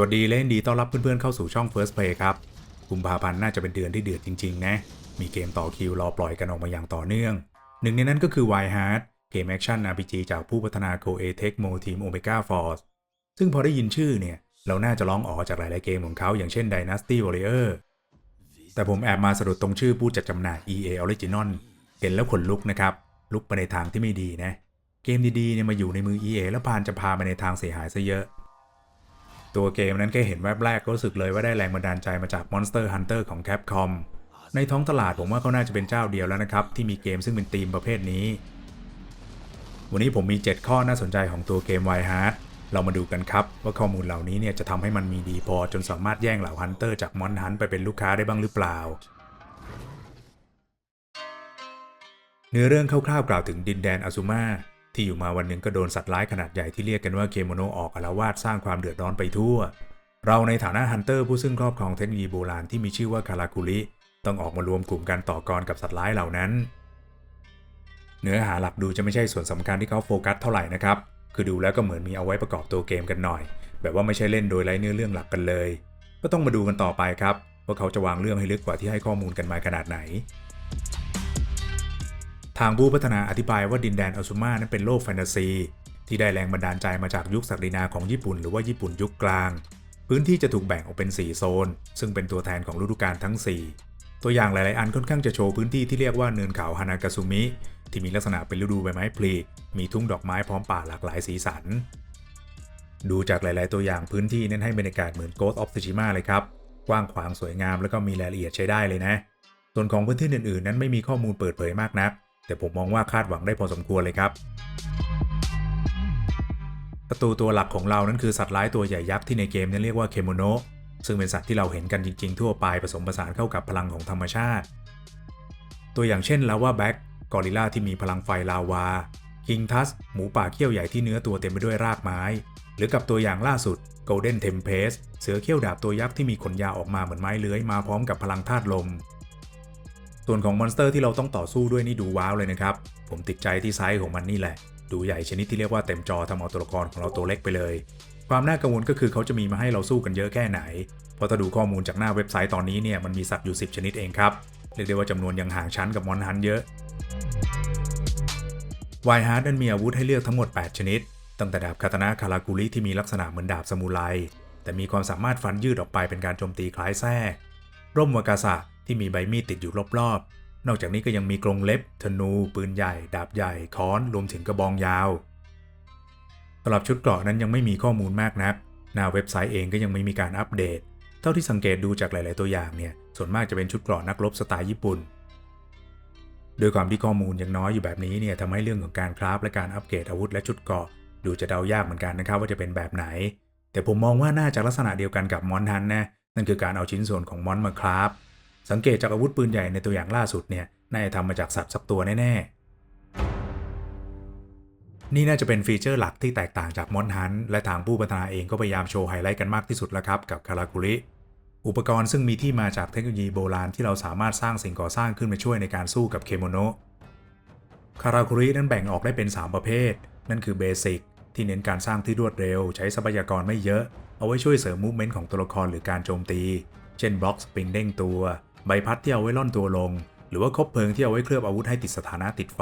สวัสดีเล่นดีต้อนรับเพื่อนๆเข้าสู่ช่อง First Play ครับกุมภาพันธ์น่าจะเป็นเดือนที่เดือดจริงๆนะ มีเกมต่อคิวรอปล่อยกันออกมาอย่างต่อเนื่อง หนึ่งในนั้นก็คือ Wild Heart เกมแอคชั่น RPG จากผู้พัฒนา Koei Tecmo Team Omega Force ซึ่งพอได้ยินชื่อเนี่ย เราน่าจะร้องอ๋อจากหลายๆเกมของเขาอย่างเช่น Dynasty Warrior แต่ผมแอบมาสะดุดตรงชื่อผู้จัดจำหน่าย EA Original เห็นแล้วขนลุกนะครับ ลุกไปในทางที่ไม่ดีนะ เกมดีๆเนี่ยมาอยู่ในมือ EA แล้วพานจะพามาในทางเสียหายซะเยอะ ตัวเกมนั้นแค่เห็นแวบแรกก็รู้สึกเลยว่าได้แรงบันดาลใจมาจาก Monster Hunter ของ Capcom ในท้องตลาดผมว่าเขาน่าจะเป็นเจ้าเดียวแล้วนะครับ ที่มีเกมซึ่งเป็นธีมประเภทนี้ วันนี้ผมมี 7 ข้อน่าสนใจของตัวเกม Wild Heart เรามาดูกันครับ ว่าข้อมูลเหล่านี้เนี่ยจะทำให้มันมีดีพอจนสามารถแย่งเหล่าฮันเตอร์จากมอนฮันไปเป็นลูกค้าได้บ้างหรือเปล่า เนื้อเรื่องคร่าวๆกล่าวถึงดินแดนอาซูมา ที่อยู่มาวันหนึ่งก็โดนสัตว์ร้ายขนาดใหญ่ที่เรียกกันว่าเคโมโนออกอาละวาดสร้างความเดือดร้อนไปทั่ว เราในฐานะฮันเตอร์ผู้ซึ่งครอบครองเทคโนโลยีโบราณที่มีชื่อว่าคาราคุริต้องออกมารวมกลุ่มกันต่อกรกับสัตว์ร้ายเหล่านั้น เนื้อหาหลักดูจะไม่ใช่ส่วนสำคัญที่เขาโฟกัสเท่าไหร่นะครับ คือดูแล้วก็เหมือนมีเอาไว้ประกอบตัวเกมกันหน่อย แบบว่าไม่ใช่เล่นโดยไร้เนื้อเรื่องหลักกันเลย ก็ต้องมาดูกันต่อไปครับว่าเขาจะวางเรื่องให้ลึกกว่าที่ให้ข้อมูลกันมาขนาดไหน ทางผู้พัฒนาอธิบายว่าดินแดนอาซูมานั้นเป็นโลกแฟนตาซี ที่ได้แรงบันดาลใจมาจากยุคศักดินาของญี่ปุ่นหรือว่าญี่ปุ่นยุคกลาง พื้นที่จะถูกแบ่งออกเป็น 4 โซน ซึ่งเป็นตัวแทนของฤดูกาลทั้ง 4 ตัวอย่างหลาย ๆ อันค่อนข้างจะโชว์พื้นที่ที่เรียกว่าเนินเขาฮานากาซุมิที่มีลักษณะเป็นฤดูใบไม้ผลิมีทุ่งดอกไม้พร้อมป่าหลากหลายสีสัน ดูจากหลาย ๆ ตัวอย่างพื้นที่นั้นให้บรรยากาศเหมือน Ghost of Tsushima เลยครับ กว้างขวางสวยงามแล้วก็มีรายละเอียดใช้ได้เลยนะ ส่วนของพื้นที่อื่น ๆ นั้นไม่มีข้อมูลเปิดเผยมากนัก แต่ผมมองว่าคาดหวังได้พอสมควรเลยครับประตูตัวหลักของเรานั้นคือสัตว์ร้ายตัวใหญ่ยักษ์ที่ในเกมนั้นเรียกว่าเคโมโนซึ่งเป็นสัตว์ที่เราเห็นกันจริงๆทั่วไปผสมผสานเข้ากับพลังของธรรมชาติ ตัวอย่างเช่นลาวาแบ็กกอริลลาที่มีพลังไฟลาวาคิงทัสหมูป่าเขี้ยวใหญ่ที่เนื้อตัวเต็มไปด้วยรากไม้ หรือกับตัวอย่างล่าสุด Golden Tempest เสือเขี้ยวดาบตัวยักษ์ที่มีขนยาวออกมาเหมือนไม้เลื้อยมาพร้อมกับพลังธาตุลม ส่วนของมอนสเตอร์ที่เราต้องต่อสู้ด้วยนี่ดูว้าวเลยนะครับ ผมติดใจที่ไซส์ของมันนี่แหละ ดูใหญ่ชนิดที่เรียกว่าเต็มจอทำเอาตัวละครของเราตัวเล็กไปเลย ความน่ากังวลก็คือเขาจะมีมาให้เราสู้กันเยอะแค่ไหนเพราะถ้าดูข้อมูลจากหน้าเว็บไซต์ตอนนี้เนี่ยมันมีสัตว์อยู่ 10 ชนิดเองครับ เรียกได้ว่าจำนวนยังห่างชั้นกับมอนฮันเยอะไวฮาร์ดนั้นมีอาวุธให้เลือกทั้งหมด 8 ชนิด ตั้งแต่ดาบคาตานะคารากุริที่มีลักษณะเหมือนดาบซามูไร แต่มีความสามารถฟันยืดออกไปเป็นการโจมตีคล้ายแส้ร่มวากาสะ ที่มีใบมีดติดอยู่รอบๆ นอกจากนี้ก็ยังมีกรงเล็บ ธนู ปืนใหญ่ ดาบใหญ่ ค้อน รวมถึงกระบองยาวสำหรับชุดเกราะนั้นยังไม่มีข้อมูลมากนัก หน้าเว็บไซต์เองก็ยังไม่มีการอัปเดต เท่าที่สังเกตดูจากหลาย ๆ ตัวอย่างเนี่ย ส่วนมากจะเป็นชุดเกราะนักรบสไตล์ญี่ปุ่นโดยความที่ข้อมูลยังน้อยอยู่แบบนี้เนี่ยทำให้เรื่องของการคราฟและการอัปเกรดอาวุธและชุดเกราะดูจะเดายากเหมือนกันนะครับว่าจะเป็นแบบไหน แต่ผมมองว่าน่าจะลักษณะเดียวกันกับมอนทันนะนั่นคือการเอาชิ้นส่วนของมอนมาคราฟ สังเกตจากอาวุธปืนใหญ่ในตัวอย่างล่าสุดเนี่ยน่าจะทำมาจากสัตว์สักตัวแน่ๆ นี่น่าจะเป็นฟีเจอร์หลักที่แตกต่างจากมอนฮันและทางผู้พัฒนาเองก็พยายามโชว์ไฮไลท์กันมากที่สุดแล้วครับกับคาราคุริอุปกรณ์ซึ่งมีที่มาจากเทคโนโลยีโบราณที่เราสามารถสร้างสิ่งก่อสร้างขึ้นมาช่วยในการสู้กับเคโมโนะคาราคุรินั้นแบ่งออกได้เป็น 3 ประเภท นั่นคือเบสิกที่เน้นการสร้างที่รวดเร็ว ใช้ทรัพยากรไม่เยอะ เอาไว้ช่วยเสริมมูฟเมนต์ของตัวละครหรือการโจมตี เช่นบล็อกสปริงเด้งตัว ใบพัดที่เอาไว้ล่อนตัวลง หรือว่าคบเพลิงที่เอาไว้เคลือบอาวุธให้ติดสถานะติดไฟ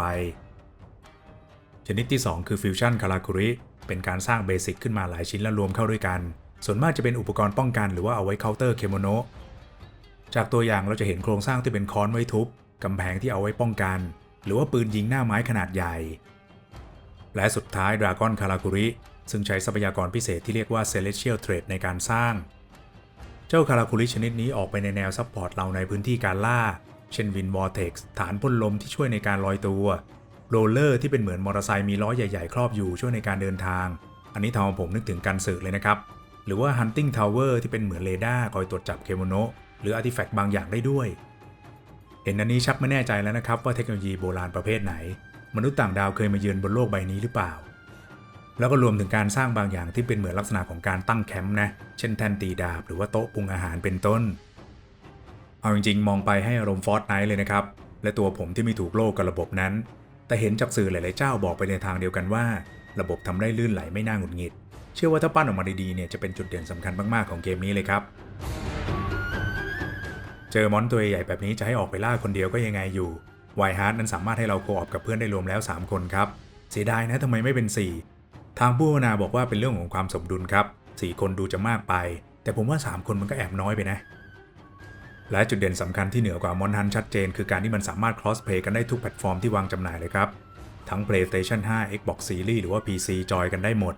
ชนิดที่ 2 คือฟิวชั่นคาราคุริเป็นการสร้างเบสิกขึ้นมาหลายชิ้นแล้วรวมเข้าด้วยกัน ส่วนมากจะเป็นอุปกรณ์ป้องกันหรือว่าเอาไว้เคาน์เตอร์เคโมโนจากตัวอย่างเราจะเห็นโครงสร้างที่เป็นค้อนไว้ทุบกำแพงที่เอาไว้ป้องกัน หรือว่าปืนยิงหน้าไม้ขนาดใหญ่ และสุดท้ายดราก้อนคาราคุริซึ่งใช้ทรัพยากรพิเศษที่เรียกว่า Celestial Trade ในการสร้าง เจ้าคาราคุริชนิดนี้ออกไปในแนวซัพพอร์ตเราในพื้นที่การล่า เช่นวินวอร์เท็กซ์ฐานพ่นลมที่ช่วยในการลอยตัว โรลเลอร์ที่เป็นเหมือนมอเตอร์ไซค์มีล้อใหญ่ๆ ครอบอยู่ช่วยในการเดินทาง อันนี้ทำให้ผมนึกถึงการสืบเลยนะครับ หรือว่า Hunting Tower ที่เป็นเหมือนเรดาร์คอยตรวจจับเคโมโนหรืออาร์ติแฟกต์บางอย่างได้ด้วย เห็นอันนี้ชักไม่แน่ใจแล้วนะครับว่าเทคโนโลยีโบราณประเภทไหน มนุษย์ต่างดาวเคยมาเยือนบนโลกใบนี้หรือเปล่า แล้วก็รวมถึงการสร้างบางอย่างที่เป็นเหมือนลักษณะของการตั้งแคมป์นะ เช่นแท่นตีดาบหรือว่าโต๊ะปรุงอาหารเป็นต้น เอาจริงๆ มองไปให้อารมณ์ฟอร์ตไนท์เลยนะครับ และตัวผมที่ไม่ถูกโลกกับระบบนั้น แต่เห็นจากสื่อหลายๆเจ้าบอกไปในทางเดียวกันว่า ระบบทำได้ลื่นไหลไม่น่าหงุดหงิด เชื่อว่าถ้าปั้นออกมาดีๆเนี่ยจะเป็นจุดเด่นสำคัญมากๆของเกมนี้เลยครับ เจอมอนตัวใหญ่แบบนี้จะให้ออกไปล่าคนเดียวก็ยังไงอยู่ไวฮาร์ดนั้นสามารถให้เราโคออปกับเพื่อนได้รวมแล้ว 3 คนครับ เสียดายนะทำไมไม่เป็น 4 ทางผู้พัฒนาบอกว่าเป็นเรื่องของความสมดุลครับ4คนดูจะมากไป แต่ผมว่า 3 คนมันก็แอบน้อยไปนะ และจุดเด่นสำคัญที่เหนือกว่ามอนฮันชัดเจน คือการที่มันสามารถ cross play กันได้ทุกแพลตฟอร์มที่วางจำหน่ายเลยครับ ทั้ง PlayStation 5 Xbox Series หรือว่า PC จอยกันได้หมด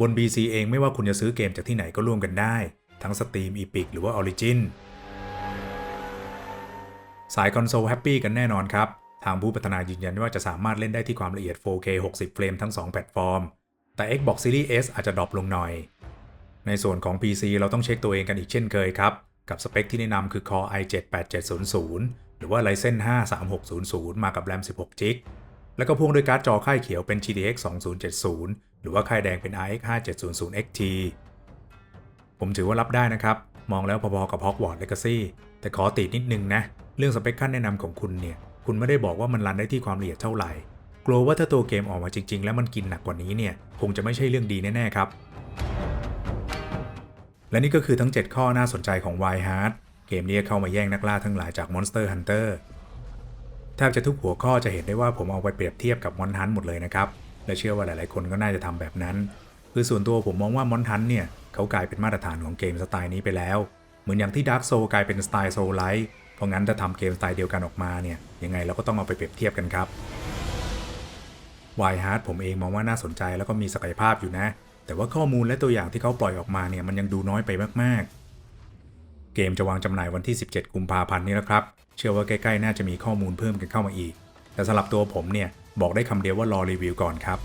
บน PC เองไม่ว่าคุณจะซื้อเกมจากที่ไหนก็ร่วมกันได้ ทั้ง Steam Epic หรือว่า Origin สายคอนโซลแฮปปี้กันแน่นอนครับ ทางผู้พัฒนายืนยันว่าจะสามารถเล่นได้ที่ความละเอียด 4K 60 เฟรมทั้ง 2 แพลตฟอร์ม แต่ Xbox Series S อาจจะดรอปลงหน่อย ในส่วนของ PC เราต้องเช็คตัวเองกันอีกเช่นเคยครับ กับสเปคที่แนะนำคือ Core i7 8700 หรือว่า Ryzen 5 3600 มากับ RAM 16 g b แล้วก็พ่วงด้วยการ์ดจอค่ายเขียวเป็น GTX 2070 หรือว่าค่ายแดงเป็น RX 5700 XT ผมถือว่ารับได้นะครับ มองแล้วพอๆกับ Hogwarts Legacy แต่ขอติดนิดนึงนะ เรื่องสเปคขั้นแนะนำของคุณเนี่ย คุณไม่ได้บอกว่ามันรันได้ที่ความละเอียดเท่าไหร่ กลัวว่าถ้าตัวเกมออกมาจริง ๆ แล้วมันกินหนักกว่านี้เนี่ย คงจะไม่ใช่เรื่องดีแน่ ๆ ครับ และนี่ก็คือทั้ง 7 ข้อน่าสนใจของ Wild Heart เกมนี้เข้ามาแย่งนักล่าทั้งหลายจาก Monster Hunter แทบจะทุกหัวข้อจะเห็นได้ว่าผมเอาไปเปรียบเทียบกับ Mon Hunt หมดเลยนะครับ และเชื่อว่าหลายๆ คนก็น่าจะทำแบบนั้น คือส่วนตัวผมมองว่า Mon Hunt เนี่ยเขากลายเป็นมาตรฐานของเกมสไตล์นี้ไปแล้ว เหมือนอย่างที่ Dark Soul กลายเป็นสไตล์ Soul Like เพราะงั้นถ้าทำเกมสไตล์เดียวกันออกมาเนี่ยยังไงเราก็ต้องเอาไปเปรียบเทียบกันครับ Wild Heart ผมเองมองว่าน่าสนใจแล้วก็มีศักยภาพอยู่นะ แต่ว่าข้อมูลและตัวอย่างที่เขาปล่อยออกมาเนี่ยมันยังดูน้อยไปมากๆ เกมจะวางจำหน่ายวันที่ 17 กุมภาพันธ์นี้แล้วครับ เชื่อว่าใกล้ๆ น่าจะมีข้อมูลเพิ่มกันเข้ามาอีก แต่สำหรับตัวผมเนี่ยบอกได้คำเดียวว่ารอรีวิวก่อนครับ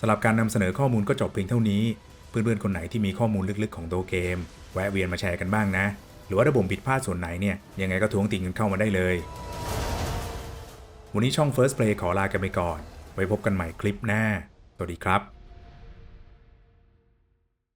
สำหรับการนำเสนอข้อมูลก็จบเพียงเท่านี้ เพื่อนๆคนไหนที่มีข้อมูลลึกๆของตัวเกม แวะเวียนมาแชร์กันบ้างนะ หรือว่าถ้าผมผิดพลาดส่วนไหนเนี่ยยังไงก็ทวงติงกันเข้ามาได้เลย วันนี้ช่อง First Play ขอลากันไปก่อน ไว้พบกันใหม่คลิปหน้า สวัสดีครับ